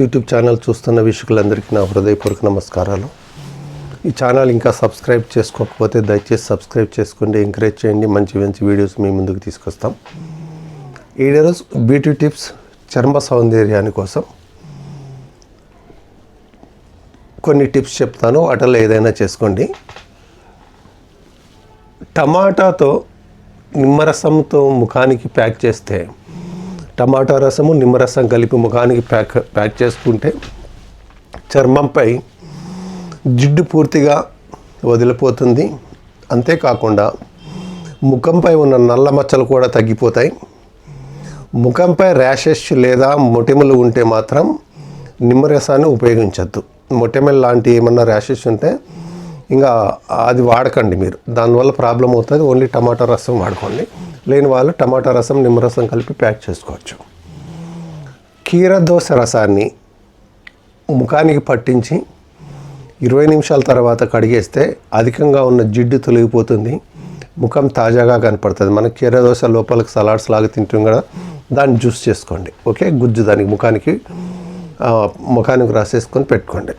YouTube channel చూస్తున్న వీక్షకులందరికీ నా హృదయపూర్వక నమస్కారాలు. ఈ ఛానల్ ఇంకా సబ్స్క్రైబ్ చేసుకోకపోతే దయచేసి సబ్స్క్రైబ్ చేసుకోండి ఎంకరేజ్ చేయండి. మంచి మంచి వీడియోస్ మీ ముందుకు తీసుకొస్తాం. ఈ రోజు బ్యూటీ టిప్స్ చర్మ సౌందర్యాని కోసం కొన్ని టిప్స్ చెప్తాను. వాటిలో ఏదైనా చేసుకోండి. టమాటాతో నిమ్మరసంతో ముఖానికి ప్యాక్ చేస్తే టమాటా రసము నిమ్మరసం కలిపి ముఖానికి ప్యాక్ ప్యాక్ చేసుకుంటే చర్మంపై జిడ్డు పూర్తిగా వదిలిపోతుంది. అంతేకాకుండా ముఖంపై ఉన్న నల్ల మచ్చలు కూడా తగ్గిపోతాయి. ముఖంపై ర్యాషెస్ లేదా మొటిమలు ఉంటే మాత్రం నిమ్మరసాన్ని ఉపయోగించద్దు. మొటిమలు లాంటి ఏమన్నా ర్యాషెస్ ఉంటే ఇంకా అది వాడకండి మీరు. దానివల్ల ప్రాబ్లం అవుతుంది. ఓన్లీ టమాటా రసం వాడుకోండి. లేని వాళ్ళు టమాటా రసం నిమ్మరసం కలిపి ప్యాక్ చేసుకోవచ్చు. కీరదోస రసాన్ని ముఖానికి పట్టించి ఇరవై నిమిషాల తర్వాత కడిగేస్తే అధికంగా ఉన్న జిడ్డు తొలగిపోతుంది. ముఖం తాజాగా కనపడుతుంది. మన కీరదోస లోపలికి సలాడ్స్ లాగా తింటాం కదా దాన్ని జ్యూస్ చేసుకోండి. ఓకే? గుజ్జు దానికి ముఖానికి ముఖానికి రాసేసుకొని పెట్టుకోండి.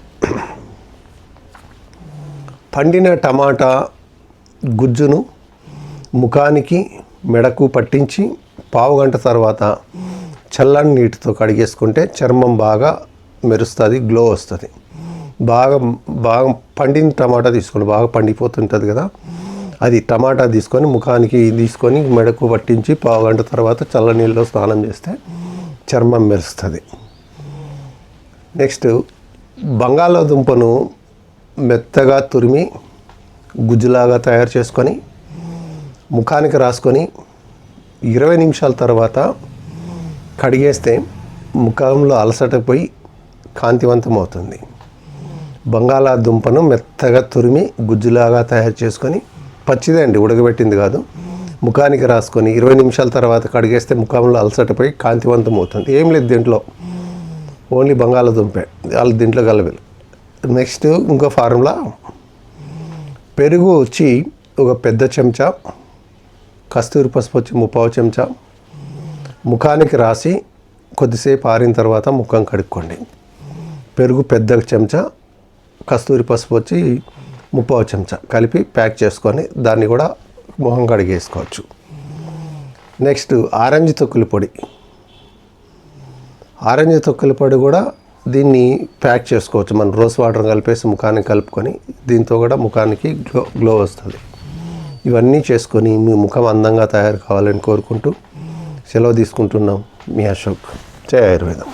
పండిన టమాటా గుజ్జును ముఖానికి మెడకు పట్టించి పావు గంట తర్వాత చల్లని నీటితో కడిగేసుకుంటే చర్మం బాగా మెరుస్తుంది గ్లో వస్తుంది. బాగా బాగా పండిన టమాటా తీసుకోండి బాగా పండిపోతుంటుంది కదా. అది టమాటా తీసుకొని ముఖానికి తీసుకొని మెడకు పట్టించి పావు గంట తర్వాత చల్ల నీళ్ళలో స్నానం చేస్తే చర్మం మెరుస్తుంది. నెక్స్ట్ బంగాళాదుంపను మెత్తగా తురిమి గుజ్జులాగా తయారు చేసుకొని ముఖానికి రాసుకొని ఇరవై నిమిషాల తర్వాత కడిగేస్తే ముఖంలో అలసట పోయి కాంతివంతం అవుతుంది బంగాళాదుంపను మెత్తగా తురిమి గుజ్జులాగా తయారు చేసుకొని పచ్చిదే అండి ఉడకబెట్టింది కాదు. ముఖానికి రాసుకొని ఇరవై నిమిషాల తర్వాత కడిగేస్తే ముఖంలో అలసట పోయి కాంతివంతం అవుతుంది ఏం లేదు దీంట్లో. ఓన్లీ బంగాళాదుంపే. వాళ్ళు దీంట్లో కలవాలి నెక్స్ట్ ఇంకో ఫార్ములా. పెరుగు వచ్చి ఒక పెద్ద చెంచా కస్తూరి పసుపు వచ్చి ముప్పావు చెంచా. ముఖానికి రాసి కొద్దిసేపు ఆరిన తర్వాత ముఖం కడుక్కోండి. పెరుగు పెద్ద చెంచా కస్తూరి పసుపు వచ్చి ముప్పావు చెంచా. కలిపి ప్యాక్ చేసుకొని దాన్ని కూడా ముఖం కడిగేసుకోవచ్చు. నెక్స్ట్ ఆరెంజ్ తొక్కుల పొడి. ఆరెంజ్ తొక్కుల పొడి కూడా దీన్ని ప్యాక్ చేసుకోవచ్చు. మనం రోజ్ వాటర్ కలిపేసి ముఖానికి కలుపుకొని దీంతో కూడా ముఖానికి గ్లో గ్లో వస్తుంది. ఇవన్నీ చేసుకొని మీ ముఖం అందంగా తయారు కావాలని కోరుకుంటూ సెలవు తీసుకుంటున్నాం మీ అశోక్. జయ ఆయుర్వేదం.